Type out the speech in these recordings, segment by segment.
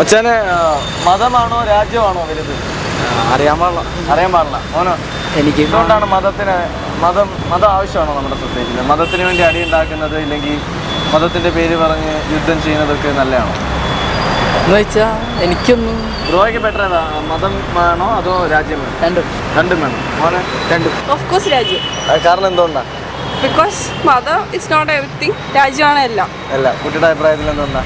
അച്ഛന് മതമാണോ രാജ്യമാണോ വലുത്? അറിയാൻ പാടില്ല. അറിയാൻ പാടില്ല. മോനെ എനിക്ക് എന്തുകൊണ്ടാണ് മതത്തിന് മതം മതം ആവശ്യമാണോ നമ്മുടെ സൊസൈറ്റിയിൽ? മതത്തിന് വേണ്ടി അടി ഉണ്ടാക്കുന്നത് ഇല്ലെങ്കിൽ മതത്തിന്റെ പേര് പറഞ്ഞ് യുദ്ധം ചെയ്യുന്നതൊക്കെ നല്ലതാണോ? എന്ന് വെച്ചാൽ എനിക്കൊന്നും ബ്രോയ്ക്ക് ബെറ്റർ ഏതാ? മതം വേണോ അതോ രാജ്യം വേണോ? രണ്ടും. രണ്ടും വേണം. മോനെ രണ്ടും. ഓഫ് കോഴ്സ് രാജ്യം. അത് കാരണം എന്തുകൊണ്ടാ? ബിക്കോസ് മതം ഇറ്റ്സ് നോട്ട് എവറിത്തിങ് രാജ്യമാണ് എല്ലാം. അല്ല കുട്ടിയുടെ അഭിപ്രായത്തിൽ എന്തുകൊണ്ടാ?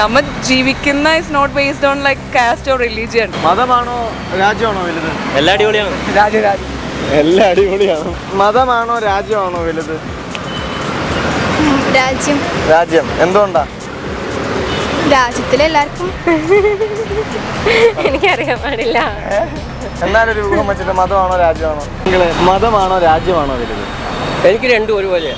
നമ്മൾ ജീവിക്കുന്ന is not based on like caste or religion മതമാണോ രാജ്യമാണോ വലുത്? എല്ലാ അടിപൊളിയാണ്. രാജ്യം രാജ്യം എല്ലാം അടിപൊളിയാണ്. മതമാണോ രാജ്യമാണോ വലുത്? രാജ്യം. രാജ്യം. എന്തുകൊണ്ടാ? രാജ്യത്തിലെല്ലാവർക്കും. എനിക്കറിയാൻ പാടില്ല. എന്നാലൊരു ഊഹം വെച്ചിട്ട് മതമാണോ രാജ്യമാണോ? നിങ്ങൾ മതമാണോ രാജ്യമാണോ വലുത്? എനിക്ക് രണ്ടും ഒരുപോലെ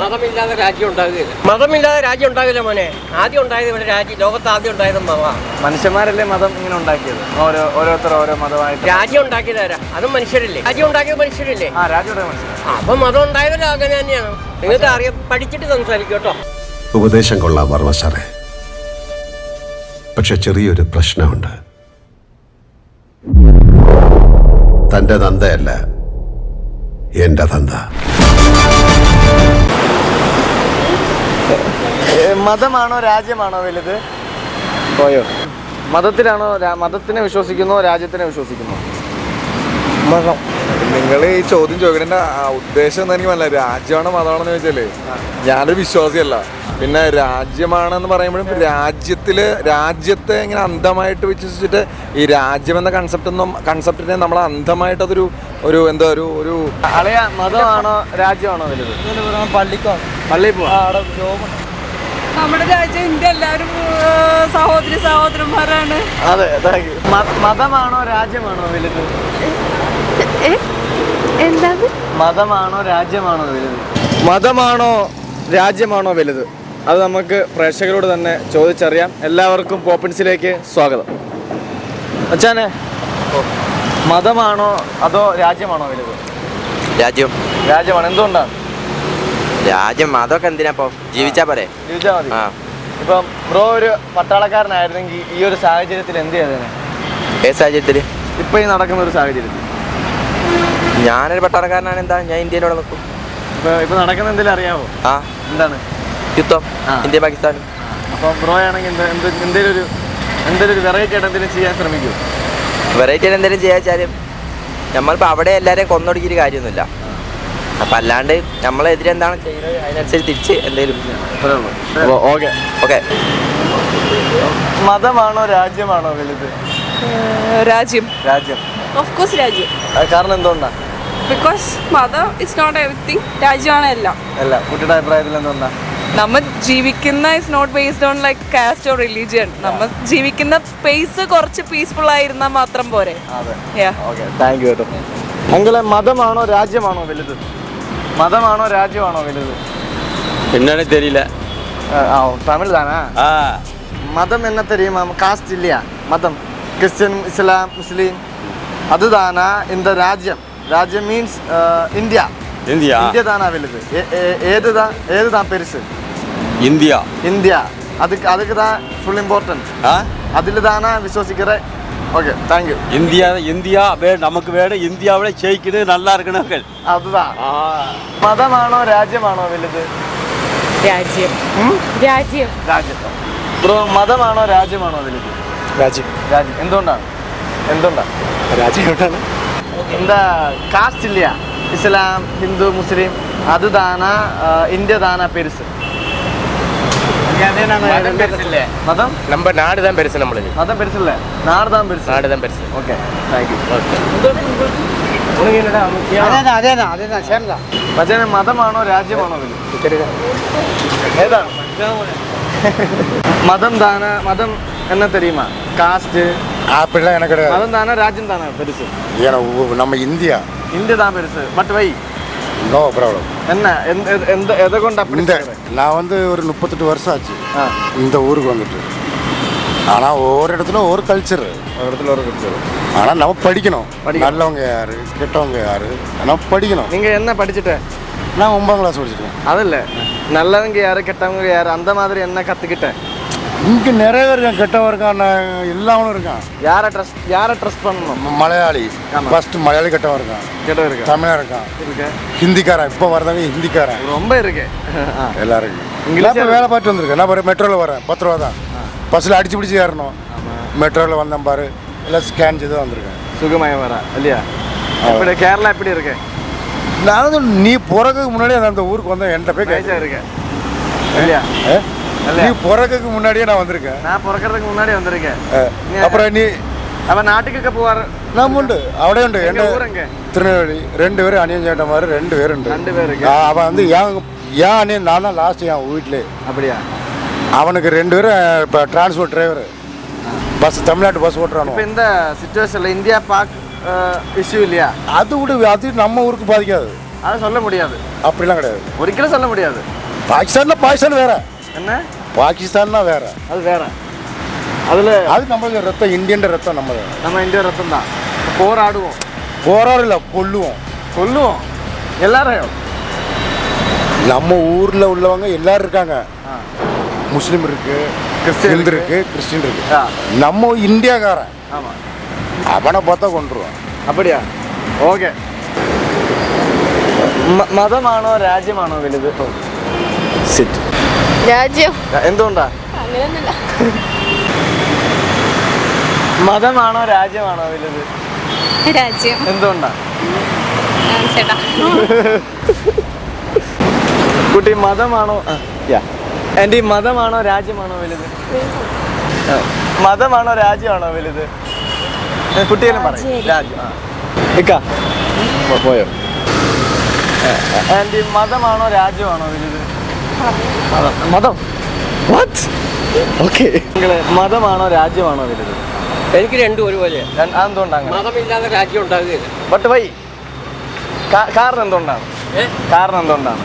മതമില്ലാതെ രാജ്യം ഉണ്ടാകുകയില്ല. മതമില്ലാതെ രാജ്യം ഉണ്ടാകില്ല മോനെ. ആദ്യം ഉണ്ടായത് ഇവിടെ രാജ്യം ലോകത്ത് ആദ്യം ഉണ്ടായത് മതമാണ് മനുഷ്യന്മാരല്ലേ മതം ഇങ്ങനെ ഉണ്ടാക്കിയത്? ഓരോ ഓരോരുത്തർ ഓരോ മതമായിട്ട്. രാജ്യം ഉണ്ടാക്കിയതാരാ അതും മനുഷ്യരല്ലേ? രാജ്യം ഉണ്ടാക്കിയത് മനുഷ്യരല്ലേ? ആ രാജ്യം അപ്പൊ മതം ഉണ്ടായതല്ലോ അങ്ങനെ തന്നെയാണ്. നിങ്ങൾക്ക് അറിയാം പഠിച്ചിട്ട് സംസാരിക്കും കേട്ടോ. ഉപദേശം കൊള്ളാം വർമ്മ സാറേ. പക്ഷെ ചെറിയൊരു പ്രശ്നമുണ്ട്. തന്റെ തന്തയല്ല എന്റെ തന്ത. മതമാണോ രാജ്യമാണോ വലുത്? പോയോ. മതത്തിലാണോ മതത്തിനെ വിശ്വസിക്കുന്നോ രാജ്യത്തിനെ വിശ്വസിക്കുന്നോ? മതം. നിങ്ങൾ ഈ ചോദ്യം ചോദിക്കേണ്ട ഉദ്ദേശം എന്ന് എനിക്ക് മനസ്സിലായി രാജ്യമാണോ മതമാണോ എന്ന് ചോദിച്ചാലേ ഞാനൊരു വിശ്വാസിയല്ല. പിന്നെ രാജ്യമാണെന്ന് പറയുമ്പോഴും രാജ്യത്തിൽ രാജ്യത്തെ ഇങ്ങനെ അന്ധമായിട്ട് വിശ്വസിച്ചിട്ട് ഈ രാജ്യം എന്ന കൺസെപ്റ്റ് ഒന്നും കൺസെപ്റ്റിനെ നമ്മൾ അന്ധമായിട്ട് അതൊരു ഒരു എന്താ ഒരു ഒരു അളയ മതമാണോ രാജ്യമാണോ വലുത്? പള്ളിക്കോ? പള്ളി പോവാ. നമ്മുടെ രാജ്യം ഇന്ത്യ എല്ലാവരും സഹോദരി സഹോദരന്മാരാണ്. അതെ മതമാണോ രാജ്യമാണോ വലുത്? എന്താണ്? മതമാണോ രാജ്യമാണോ വലുത്? മതമാണോ രാജ്യമാണോ വലുത്? അത് നമുക്ക് പ്രേക്ഷകരോട് തന്നെ ചോദിച്ചറിയാം. എല്ലാവർക്കും പോപ്പിൻസിലേക്ക് സ്വാഗതം. അച്ഛനെ മതമാണോ അതോ രാജ്യമാണോ വലുത്? രാജ്യം. രാജ്യമാണ്. എന്തുകൊണ്ടാണ്? രാജ്യം അതൊക്കെ എന്തിനാ ഇപ്പൊ? ജീവിച്ചാ പോരെ? ജീവിച്ചാ മതി. ഇപ്പം ബ്രോ ഒരു പട്ടാളക്കാരനായിരുന്നെങ്കിൽ ഈ ഒരു സാഹചര്യത്തിൽ എന്ത് ചെയ്തേനെ? ഏത് സാഹചര്യത്തിൽ ഇപ്പൊ ഈ നടക്കുന്ന ഒരു സാഹചര്യത്തിൽ. ഞാനൊരു പട്ടാളക്കാരനാണ് എന്താ? ഞാൻ ഇന്ത്യയിലൂടെ നിൽക്കും. ഇപ്പൊ ഇപ്പൊ നടക്കുന്ന എന്തെങ്കിലും അറിയാമോ ആ. എന്താണ്? യുദ്ധം ഇന്ത്യ പാകിസ്ഥാനും അപ്പോൾ ബ്രോ ആണെങ്കിൽ എന്ത് എന്ത് എന്തെങ്കിലും ഒരു എന്തെങ്കിലും ഒരു വെറൈറ്റി ആയിട്ട് എന്തെങ്കിലും ചെയ്യാൻ ശ്രമിക്കും. വെറൈറ്റി എന്തെങ്കിലും ചെയ്യാൻ വെച്ചാലും നമ്മളിപ്പോൾ അവിടെ എല്ലാവരെയും കൊന്നൊടുക്കിയിട്ട് കാര്യമൊന്നുമില്ല. അപ്പം അല്ലാണ്ട് നമ്മളെതിരെ എന്താണ് ചെയ്യുന്നത് അതിനനുസരിച്ച് തിരിച്ച് എന്തെങ്കിലും ഓക്കെ. ഓക്കെ. മതമാണോ രാജ്യമാണോ വലുത്? രാജ്യം. രാജ്യം. ഓഫ് കോഴ്സ് രാജ്യം. കാരണം എന്തുകൊണ്ടാ? ബിക്കോസ് മതം ഇറ്റ്സ് നോട്ട് എവറിത്തിങ് രാജ്യമാണ് എല്ലാം. അല്ല കുട്ടിയുടെ അഭിപ്രായത്തിൽ എന്തുകൊണ്ടാ? നമ്മൾ ജീവിക്കുന്ന is not based on like caste or religion നമ്മൾ ജീവിക്കുന്ന സ്പേസ് കുറച്ച് പീസ്ഫുൾ ആയിരുന്നാൽ മാത്രം പോരെ. താങ്ക് യു കേട്ടോ മതമാണോ രാജ്യമാണോ വലുത്? മതമാണോ രാജ്യമാണോ വലുത്? എന്നാണ് തരില്ല തമിഴ് താനാ മതം എന്ന തെരയുമോ കാസ്റ്റ് ഇല്ല. മതം. ക്രിസ്ത്യൻ ഇസ്ലാം മുസ്ലിം. അത് താനാ ഇൻ ദ രാജ്യം രാജ്യം മീൻസ് ഇന്ത്യ. இந்தியா இந்தியா தானா வெல்லுது ஏ- ஏ- ஏதுதான் ஏதுதான் பெருசு இந்தியா இந்தியா அதுக்கு அதுக்கு தான் ஃபுல் இம்பார்ட்டன்ட் ஆ அதில் தானா விசுவசிக்கிற ஓகே தேங்க்யூ இந்தியா இந்தியா வே நமக்கு வேணும் இந்தியாவில ஜெயிக்கணும் நல்லா இருக்கணும் அதுதான் മതമാണോ രാജ്യമാണോ വലുത് രാജ്യം രാജ്യം രാജ്യം ബ്രോ മതമാണോ രാജ്യമാണോ വലുത് രാജ്യം രാജ്യം എന്തുകൊണ്ടാണ് എന്തുകൊണ്ടാണ് രാജ്യം இந்த காஸ்ட் இல்லையா இஸ்லாம் ஹிந்து முஸ்லீம் அதுதானா அஹ், இந்தியா தானா பெருசு மதம் நம்ம நாடு தான் பெருசு நம்மளுக்கு மதம் பெருசு இல்ல நாடு தான் பெருசு நாடு தான் பெருசு ஓகே தேங்க்யூ അതേതാ അതേതാ അതേതാ ചേർന്നാ മച്ചാനെ മതമാണോ രാജ്യമാണോ വലുത് ഏതാണ് மதம் தானே மதம் என்ன தெரியுமா காஸ்ட் அப்படிலாம் எனக்கு கிடையாது மதம் தானே ராஜ்யம் தானே பெருசு ஏன்னா உ- நம்ம இந்தியா இந்தியா தான் பெருசு பட் வை. No problem. என்ன எந்த எந்த- எதை கொண்டு அப்படி இந்த? நான் வந்து ஒரு முப்பத்தெட்டு வருஷம் ஆச்சு. இந்த ஊருக்கு வந்துட்டு. ஆனால் ஒவ்வொரு இடத்துல ஒவ்வொரு கல்ச்சர் ஒரு இடத்துல ஒரு குடிச்சது ஆனால் நம்ம படிக்கணும். நல்லவங்க யாரு? கெட்டவங்க யாரு? நம்ம படிக்கணும். நீங்க என்ன படிச்சுட்ட? நான் ஒன்பதாம் கிளாஸ் படிச்சிருக்கேன் அதில்ல நல்லவங்க யாரு கெட்டவங்க யாரு அந்த மாதிரி என்ன கத்துக்கிட்டேன்? இங்கே நிறைய பேர் இருக்கான் கெட்டவன் இருக்கான் எல்லாவனும் இருக்கான் யாரை ட்ரஸ்ட் யாரை ட்ரஸ்ட் பண்ணணும்? மலையாளி. ஃபர்ஸ்ட் மலையாளி கெட்டவன் இருக்கான் கேட்ட இருக்கு தமிழன் இருக்கான் இருக்கு. ஹிந்திக்காரன் இப்போ வரதவங்க ஹிந்திக்காரன். ரொம்ப இருக்கு. ஆ. எல்லாரும் இப்போ வேலை பார்த்து வந்திருக்கேன். நான் பாரு மெட்ரோவில் வரேன். பத்து ரூபா தான். பஸ்ஸில் அடிச்சு பிடிச்சி ஏறணும். மெட்ரோவில் வந்தேன் பாரு. எல்லாம் ஸ்கேன் செய்து வந்திருக்கேன். சுகமய வர இல்லையா? எப்படி கேரளா எப்படி இருக்கு? நான் நீ பிறகுக்கு முன்னாடி அந்த- ஊருக்கு வந்தேன். என்கிட்ட போய் நைஸா கேட்க இருக்கு. இல்லையா? நீ பிறகுக்கு முன்னாடியே நான் வந்திருக்கேன். நான் பிறக்கிறதுக்கு முன்னாடி வந்திருக்கேன். அப்புறம் நீ அப்ப നാട്ടിക്കൊക്കെ പോവാറ് നമ്മ ഉണ്ട് അവിടെ ഉണ്ട് എന്റെ ரெண்டு രണ്ടുപേരും உண்டு ரெண்டு രണ്ടുപേരുണ്ട് அவன் வந்து ஏன் ஏன் அணியன்? நான் தான் லாஸ்ட் என் வீட்டிலே அப்படியா? அவனுக்கு ரெண்டு பேரும் இப்போ டிரான்ஸ்போர்ட் டிரைவர் பஸ் தமிழ்நாட்டு பஸ் ஓட்டுறானு இப்போ இந்த சுச்சுவேஷனில் இந்தியா பாக் இஷ்யூ இல்லையா? அது விட அது நம்ம ஊருக்கு பாதிக்காது. அதை சொல்ல முடியாது. அப்படிலாம் கிடையாது. ஒரிக்கலும் சொல்ல முடியாது. பாகிஸ்தானில் பாகிஸ்தான் வேற. என்ன? பாகிஸ்தான்னா வேற. அது வேற. அதில் அது நம்மளுக்கு ரத்தம் இந்தியன் ரத்தம் நம்ம நம்ம இந்திய ரத்தம் தான் போராடுவோம். போராடல கொல்லுவோம். கொல்லுவோம். எல்லாரையும். நம்ம ஊரில் உள்ளவங்க எல்லாரும் இருக்காங்க. முஸ்லீம் இருக்கு கிறிஸ்டின் இருக்கு. கிறிஸ்டின் இருக்கு. நம்ம இந்தியாக்காரன். ஆமாம் அவனை பார்த்தா கொண்டுருவான் அப்படியா? ஓகே. மதமானோ ராஜ்யமானோ വലുത് സിറ്റ് രാജ്യം. എന്തുകൊണ്ടാ? അങ്ങനെയൊന്നുമില്ല മതമാണോ രാജ്യമാണോ വലുത്? രാജ്യം. എന്തുകൊണ്ടാ? ചേട്ടാ. കുട്ടി മതമാണോ? എന്റെ ഈ മതമാണോ രാജ്യമാണോ വലുത്. മതമാണോ രാജ്യമാണോ വലുത്? കുട്ടികളും പറയും. രാജ്യം. ആ. ഇക്ക പോയോ? ആന്റി മതമാണോ രാജ്യമാണോ വലുത്? മതം. വാട്ട് ഓക്കെ മതമാണോ രാജ്യമാണോ വലുത്? എനിക്ക് രണ്ടും ഒരുപോലെ. അങ്ങനെ മതമില്ലാതെ രാജ്യം ഉണ്ടാകുകയില്ല. ബട്ട് വൈ കാരണം എന്തുകൊണ്ടാണ്? കാരണം എന്തുകൊണ്ടാണ്?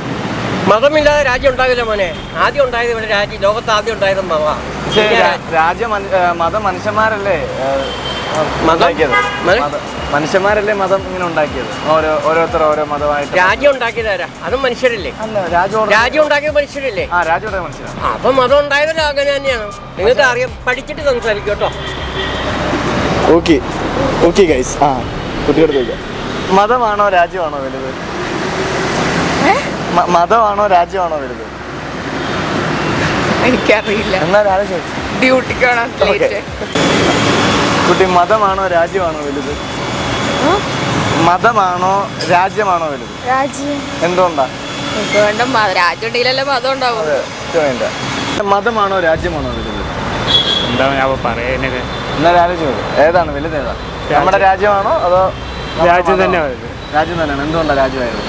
മതമില്ലാതെ രാജ്യം ഉണ്ടാകില്ല മോനെ. ആദ്യം ഉണ്ടായത് ഇവിടെ രാജ്യം ലോകത്ത് ആദ്യം ഉണ്ടായത് മതമാണ് പക്ഷേ രാജ്യം. മതം? മനുഷ്യന്മാരല്ലേ മതം? മനുഷ്യന്മാരല്ലേ മതം ഇങ്ങനെ ഉണ്ടാക്കിയത്? ഓരോ ഓരോരുത്തർ ഓരോ മതമായിട്ട് രാജ്യം ഉണ്ടാക്കിയതാരാ? അതും മനുഷ്യരല്ലേ? അല്ല രാജ്യം രാജ്യം ഉണ്ടാക്കിയത് മനുഷ്യരല്ലേ? ആ രാജ്യം ഉണ്ടാക്കിയ മനുഷ്യരാണ്. അപ്പൊ മതം ഉണ്ടായതല്ലോ അങ്ങനെ തന്നെയാണ്. നിങ്ങൾക്ക് അറിയാം പഠിച്ചിട്ട് സംസാരിക്കും കേട്ടോ. ഓക്കെ ഓക്കെ ഗൈസ് ആ കുട്ടിയോട് ചോദിക്കാം. മതമാണോ രാജ്യമാണോ വലുത്? മതമാണോ രാജ്യമാണോ വലുത്? എനിക്കറിയില്ല. എന്നാൽ ആലോചിച്ചു ഡ്യൂട്ടിക്കാണ്. കുട്ടി മതമാണോ രാജ്യമാണോ വലുത്? മതമാണോ രാജ്യമാണോ വലുത്? രാജ്യം. എന്തുകൊണ്ടാ? എന്തുകൊണ്ടും രാജ്യം ഉണ്ടെങ്കിലല്ലേ മതം ഉണ്ടാവും മതമാണോ രാജ്യമാണോ വലുത്? എന്താ ഞാൻ പറയുന്നത് ഏതാണ് വലുത് ഏതാ? നമ്മുടെ രാജ്യമാണോ അതോ രാജ്യം തന്നെ വലുത്. രാജ്യം തന്നെയാണ്. എന്തുകൊണ്ടാണ് രാജ്യമായത്?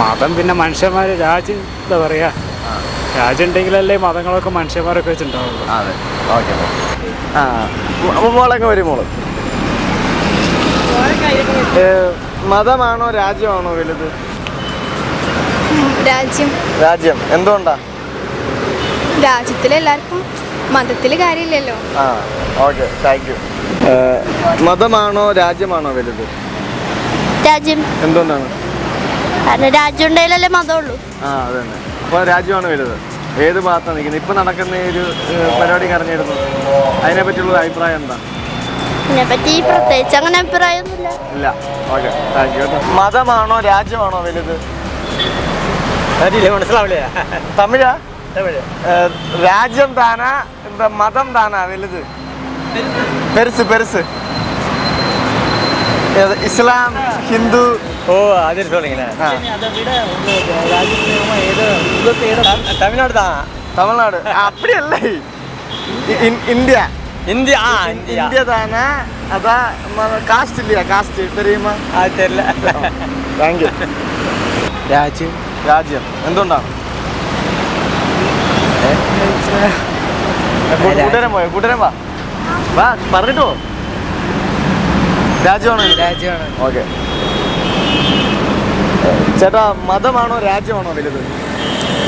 മതം പിന്നെ മനുഷ്യന്മാർ രാജ്യം എന്താ പറയാ? രാജ്യം ഉണ്ടെങ്കിലല്ലേ മതങ്ങളൊക്കെ മനുഷ്യന്മാരൊക്കെ വെച്ചിട്ടുണ്ടാവുള്ളൂ. അതെ. ഓക്കെ ആ. മോളൊക്കെ വരും മോൾ. മതമാണോ രാജ്യമാണോ വലുത്? രാജ്യം. രാജ്യം. എന്തുകൊണ്ടാ? രാജ്യത്തിലെല്ലാവർക്കും മതത്തിൽ കാര്യമില്ലല്ലോ. ആ ഓക്കെ താങ്ക് യു മതമാണോ രാജ്യമാണോ വലുത്? രാജ്യം. എന്തുകൊണ്ടാണ്? കാരണം രാജ്യം ഉണ്ടായാലല്ലേ മതമുള്ളൂ. ആ അത് തന്നെ അപ്പോൾ രാജ്യമാണ് വലുത്. ഏത് ഭാഗത്താണ് നിൽക്കുന്നത്? ഇപ്പം നടക്കുന്ന ഈ ഒരു പരിപാടി കറിഞ്ഞിരുന്നു അതിനെ പറ്റിയുള്ള അഭിപ്രായം എന്താ? ഇതിനെപ്പറ്റി പ്രത്യേകിച്ച് അങ്ങനെ അഭിപ്രായമൊന്നുമില്ല. ഇല്ല. മതമാണോ രാജ്യമാണോ വലുത്? തമിഴാ? രാജ്യം താനാ എന്താ മതം താനാ വലുത്? പെരുസ് പെരുസ്. ഇസ്ലാം ഹിന്ദു? ഓ അത് തമിഴ്നാട് താ. തമിഴ്നാട്? അപ്പടിയല്ലേ. ഇന്ത്യ. ഇ- ஆ ഇന്ത്യ. இந்தியா தானே அதான் കാസ്റ്റ് ഇല്ല കാസ്റ്റ് തെരയുമോ ആ തെരില്ല താങ്ക് യു രാജ്യം. രാജ്യം. എന്തുകൊണ്ടാണ് കൂട്ടുകാരൻ പോയോ? കൂട്ടുകാരൻ വാ. വാ പറഞ്ഞിട്ട് പോ. രാജ്യമാണോ രാജ്യമാണ്. ഓക്കെ. ചേട്ടാ മതമാണോ രാജ്യമാണോ വലുത്?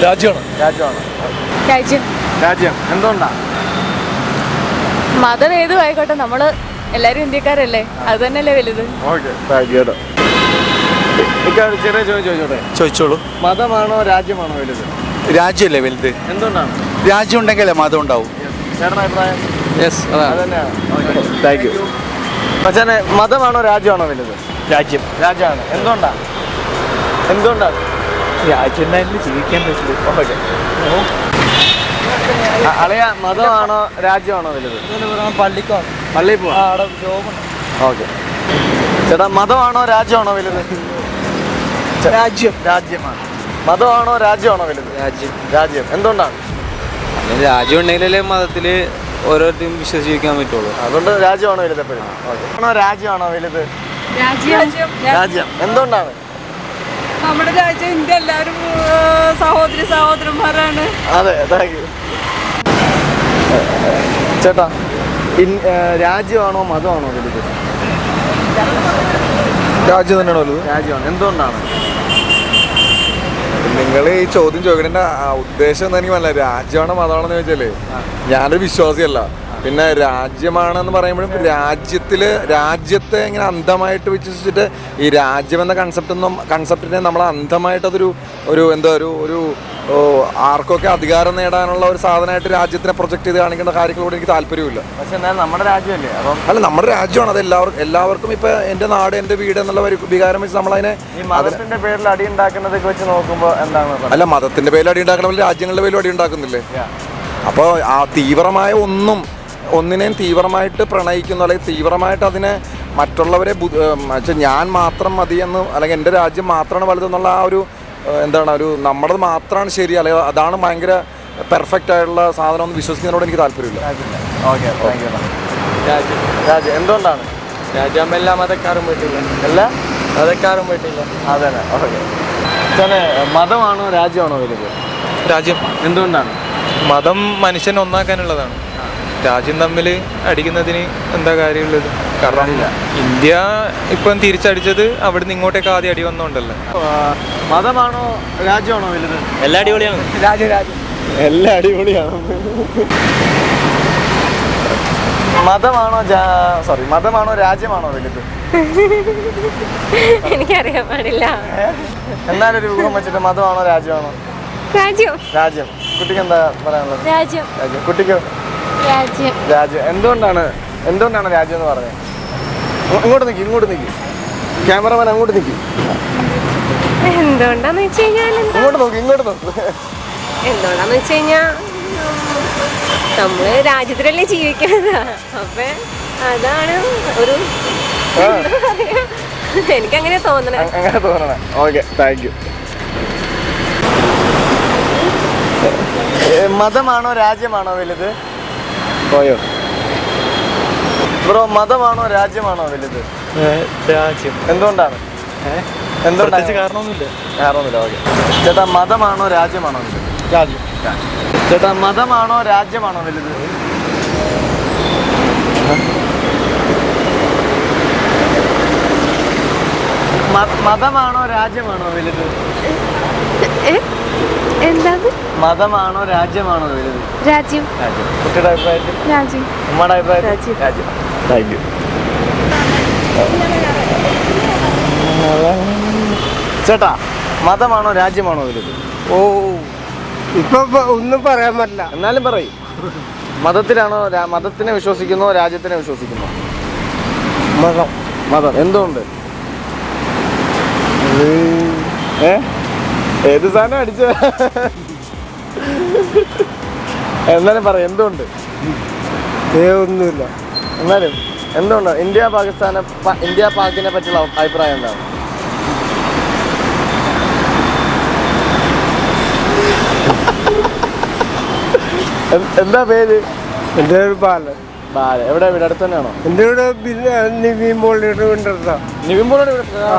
രാജ്യമാണ്. രാജ്യമാണോ. രാജ്യം. രാജ്യം. എന്തുകൊണ്ടാ? മതം ഏതും ആയിക്കോട്ടെ നമ്മൾ എല്ലാരും ഇന്ത്യക്കാരല്ലേ? അത് തന്നെയല്ലേ വലുത്. ചെറിയ ചോദ്യം ചോദിച്ചോട്ടെ? ചോദിച്ചോളൂ. മതമാണോ രാജ്യമാണോ വലുത്? രാജ്യമല്ലേ വലുത്? എന്തുകൊണ്ടാണ്? രാജ്യം ഉണ്ടെങ്കിലേ മതം ഉണ്ടാവും. യെസ് താങ്ക് യു മതമാണോ രാജ്യമാണോ വലുത്? രാജ്യം. രാജ്യമാണ്. എന്തുകൊണ്ടാ? എന്തുകൊണ്ടാണ് രാജ്യം ജീവിക്കാൻ പറ്റില്ല ഓക്കെ. അളിയ മതമാണോ രാജ്യമാണോ വലുത്? പള്ളിക്കോ പള്ളിയിൽ പോവാ? ഓക്കെ. ചേട്ടാ മതമാണോ രാജ്യമാണോ വലുത്? രാജ്യം. രാജ്യമാണ്. മതമാണോ രാജ്യമാണോ വലുത്? രാജ്യം. രാജ്യം. എന്തുകൊണ്ടാണ്? രാജ്യം ഉണ്ടെങ്കിലല്ലേ മതത്തിൽ ഓരോരുത്തരും വിശ്വസിക്കാൻ പറ്റുള്ളൂ. അതുകൊണ്ട് രാജ്യമാണോ വലുത് എപ്പോഴും? രാജ്യമാണോ വലുത്? രാജ്യം. രാജ്യം. എന്തുകൊണ്ടാണ്? നമ്മുടെ രാജ്യം ഇന്ത്യ എല്ലാവരും സഹോദരി സഹോദരന്മാരാണ്. അതെ താങ്ക് യു ചേട്ടാ രാജ്യമാണോ മതമാണോ വലുത്? രാജ്യം തന്നെയാണോ വലുത്. രാജ്യമാണ്. എന്തുകൊണ്ടാണ്? നിങ്ങൾ ഈ ചോദ്യം ചോദിക്കേണ്ട ഉദ്ദേശം എന്താ എനിക്ക് മനസ്സിലായി രാജ്യമാണോ മതമാണെന്ന് ചോദിച്ചാലേ ഞാനൊരു വിശ്വാസിയല്ല. പിന്നെ രാജ്യമാണെന്ന് പറയുമ്പോഴും രാജ്യത്തിൽ രാജ്യത്തെ ഇങ്ങനെ അന്ധമായിട്ട് വിശ്വസിച്ചിട്ട് ഈ രാജ്യം എന്ന കൺസെപ്റ്റൊന്നും കൺസെപ്റ്റിനെ നമ്മൾ അന്ധമായിട്ടതൊരു ഒരു എന്താ ഒരു ഒരു ആർക്കൊക്കെ അധികാരം നേടാനുള്ള ഒരു സാധനമായിട്ട് രാജ്യത്തിനെ പ്രൊജക്ട് ചെയ്ത് കാണിക്കുന്ന കാര്യങ്ങളോട് എനിക്ക് താല്പര്യമില്ല പക്ഷെ എന്നാൽ നമ്മുടെ രാജ്യമല്ലേ? അപ്പം അല്ല നമ്മുടെ രാജ്യമാണ് അത് എല്ലാവർക്കും എല്ലാവർക്കും ഇപ്പൊ എന്റെ നാട് എന്റെ വീട് എന്നുള്ള ഒരു വികാരം വെച്ച് നമ്മളതിനെ മതത്തിന്റെ പേരിൽ അടി ഉണ്ടാക്കുന്നതൊക്കെ വെച്ച് നോക്കുമ്പോൾ എന്താണ് അല്ല മതത്തിന്റെ പേരിൽ അടി ഉണ്ടാക്കണമെങ്കിൽ രാജ്യങ്ങളുടെ പേരിൽ അടി ഉണ്ടാക്കുന്നില്ലേ? അപ്പോൾ ആ തീവ്രമായ ഒന്നും ഒന്നിനെയും തീവ്രമായിട്ട് പ്രണയിക്കുന്നു അല്ലെങ്കിൽ തീവ്രമായിട്ട് അതിനെ മറ്റുള്ളവരെ ഞാൻ മാത്രം മതിയെന്ന് എന്ന് അല്ലെങ്കിൽ എന്റെ രാജ്യം മാത്രമാണ് വലുതെന്നുള്ള ആ ഒരു എന്താണ് ഒരു നമ്മുടേത് മാത്രമാണ് ശരി അല്ലെങ്കിൽ അതാണ് ഭയങ്കര പെർഫെക്റ്റ് ആയിട്ടുള്ള സാധനം ഒന്ന് വിശ്വസിക്കുന്നതിനോട് എനിക്ക് താല്പര്യമില്ല. ഓക്കെ താങ്ക് യു രാജ്യം. രാജ്യം എന്തുകൊണ്ടാണ്? രാജ്യം എല്ലാ മതക്കാരും പറ്റില്ല എല്ലാ? മതക്കാരും പറ്റില്ല അതെ ഓക്കെ. ചേട്ടനെ മതമാണോ രാജ്യമാണോ വലുത്? രാജ്യം. എന്തുകൊണ്ടാണ്? മതം മനുഷ്യനെ ഒന്നാക്കാനുള്ളതാണ്. രാജ്യം തമ്മിൽ അടിക്കുന്നതിന് എന്താ കാര്യമുള്ളത്? കാരണം ഇന്ത്യ ഇപ്പം തിരിച്ചടിച്ചത് അവിടുന്ന് ഇങ്ങോട്ടേക്ക് ആദ്യം അടി വന്നോണ്ടല്ലോ? മതമാണോ രാജ്യമാണോ വലുത്? എല്ലാ അടിപൊളിയാണ്. രാജ്യം രാജ്യം. എല്ലാ അടിപൊളിയാണ്. മതമാണോ സോറി മതമാണോ രാജ്യമാണോ വലുത്? എനിക്കറിയാൻ പാടില്ല. എന്നാലും ഒരു ഊഹം വെച്ചിട്ട് മതമാണോ രാജ്യമാണോ? രാജ്യം. രാജ്യം. കുട്ടിക്ക് എന്താ പറയാനുള്ളത്? രാജ്യം. രാജ്യം. കുട്ടിക്കോ രാജ്യം. എന്തുകൊണ്ടാണ് എന്തുകൊണ്ടാണ് രാജ്യം എന്ന് പറഞ്ഞത്? ഇങ്ങോട്ട് നിൽക്കി ഇങ്ങോട്ട് നിൽക്കി ക്യാമറമാൻ അങ്ങോട്ട് നിൽക്കി എന്തുകൊണ്ടാന്ന് വെച്ച് കഴിഞ്ഞാൽ ഇങ്ങോട്ട് നോക്കി ഇങ്ങോട്ട് നോക്കി. എന്തുകൊണ്ടാന്ന് വെച്ച് കഴിഞ്ഞാൽ നമ്മൾ രാജ്യത്തിലല്ലേ ജീവിക്കുന്നത്. അപ്പൊ അതാണ് ഒരു എനിക്കങ്ങനെ തോന്നണേ. അങ്ങനെ തോന്നണേ. ഓക്കെ താങ്ക് യു മതമാണോ രാജ്യമാണോ വലുത്? പോയോ? ബ്രോ മതമാണോ രാജ്യമാണോ വലുത്? രാജ്യം. എന്തുകൊണ്ടാണ്? എന്തുകൊണ്ടാണ്? കാരണമൊന്നുമില്ല. കാരണമൊന്നുമില്ല ഓക്കെ. ചേട്ടാ മതമാണോ രാജ്യമാണോ വലുത്? രാജ്യം. ചേട്ടാ മതമാണോ രാജ്യമാണോ വലുത്? മതമാണോ രാജ്യമാണോ വലുത്? എന്താണ്? മതമാണോ രാജ്യമാണോ വലുത്? രാജ്യം. രാജ്യം. കുട്ടിയുടെ അഭിപ്രായത്തിൽ? രാജ്യം. ഉമ്മയുടെ അഭിപ്രായത്തിൽ? രാജ്യം. രാജ്യം. താങ്ക് യു ചേട്ടാ മതമാണോ രാജ്യമാണോ വലുത്? ഓ ഇപ്പൊ ഒന്നും പറയാൻ പറ്റില്ല. എന്നാലും പറയും. മതത്തിലാണോ മതത്തിനെ വിശ്വസിക്കുന്നോ രാജ്യത്തിനെ വിശ്വസിക്കുന്നോ? മതം. മതം. എന്തുകൊണ്ട്? ഏ? ഏത് സാധനം അടിച്ച? എന്നാലും പറ എന്തുകൊണ്ട് ഒന്നുമില്ല. എന്നാലും എന്തുകൊണ്ട് ഇന്ത്യ പാകിസ്ഥാനെ ഇന്ത്യ പാകിനെ പറ്റിയുള്ള അഭിപ്രായം എന്താണ്? എന്താ പേര്? എന്റെ ഒരു ബാലൻ. ബാല. എവിടെ? ഇവിടെ അടുത്ത് തന്നെയാണോ? എന്റെ ഇവിടെ നിവീൻ പോളിയുടെ കൊണ്ടിരുന്ന നിവിൻപോളിനെ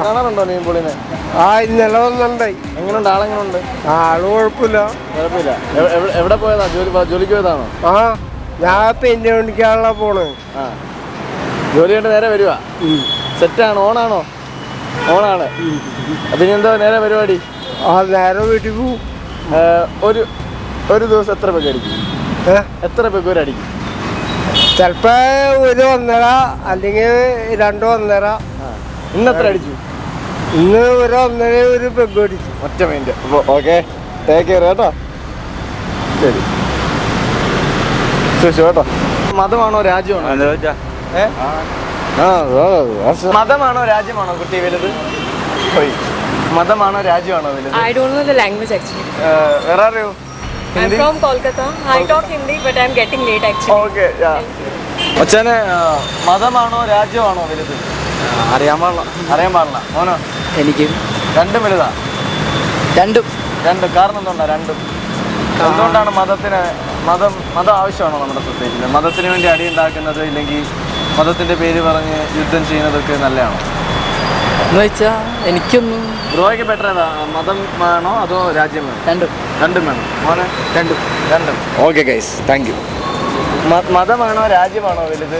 കാണാറുണ്ടോ നിവിൻപോളിനെ ആ ഇന്നലെ വന്നിട്ടുണ്ടായി എങ്ങനെയുണ്ട് ആളെങ്ങനെയുണ്ട് ആൾ കുഴപ്പമില്ല. കുഴപ്പമില്ല. എവ- എവിടെ- എവിടെ പോയതാ? ജോലി ജോലിക്ക് പോയതാണോ? ആ ഞാൻ പെയിന്റ് പണിക്കാണല്ലോ പോണ്. ആ. ജോലി കണ്ട് നേരെ വരുവാ? സെറ്റാണോ? ഓണാണോ? ഓണാണ്. പിന്നെ എന്തോ നേരെ പരിപാടി? ആ നേരെ വീട്ടിൽ പോവും. ഏ, ഒരു ഒരു ദിവസം എത്ര പേക്ക് അടിക്കും? ഏ? എത്ര പേക്ക് ഒരു അടിക്കും ചിലപ്പോ ഒരു ഒന്നര അല്ലെങ്കിൽ രണ്ടോ ഒന്നര. ഇന്ന് എത്ര അടിച്ചു? ഇന്ന് ഒരു ഒന്നര ഒരു പെഗ് അടിച്ചു. ഒറ്റ മൈൻഡ് അപ്പോൾ ഓക്കെ ടേക്ക് കെയർ കേട്ടോ. ശരി. ചോദിച്ചു കേട്ടോ. മതമാണോ രാജ്യമാണോ? മതമാണോ രാജ്യമാണോ കുട്ടി വലുത്? മതമാണോ രാജ്യമാണോ വലുത്? Don't know the language actually. വേറെ അറിയോ I'm Hindi from Kolkata. I talk Hindi, but I'm getting late actually. Okay അച്ഛന് മതമാണോ രാജ്യമാണോ വലുത്? അറിയാൻ പാടില്ല. അറിയാൻ പാടില്ല. മോനോ? എനിക്ക്. രണ്ടും വലുതാ? രണ്ടും. രണ്ടും. കാരണം എന്തുകൊണ്ടാ രണ്ടും? എന്തുകൊണ്ടാണ് മതത്തിന് മതം മതം ആവശ്യമാണോ നമ്മുടെ സൊസൈറ്റിയിൽ? മതത്തിന് വേണ്ടി അടി ഉണ്ടാക്കുന്നത് ഇല്ലെങ്കിൽ മതത്തിന്റെ പേര് പറഞ്ഞ് യുദ്ധം ചെയ്യുന്നതൊക്കെ നല്ലതാണോ? എന്ന് വെച്ചാ എനിക്കൊന്നും ബ്രോയ്ക്ക് ബെറ്റർ ഏതാ? മതം വേണോ അതോ രാജ്യം വേണോ? രണ്ടും. രണ്ടും വേണം. മോനെ രണ്ടും. രണ്ടും. ഓക്കെ ഗൈസ് താങ്ക് യു മതമാണോ രാജ്യമാണോ വലുത്?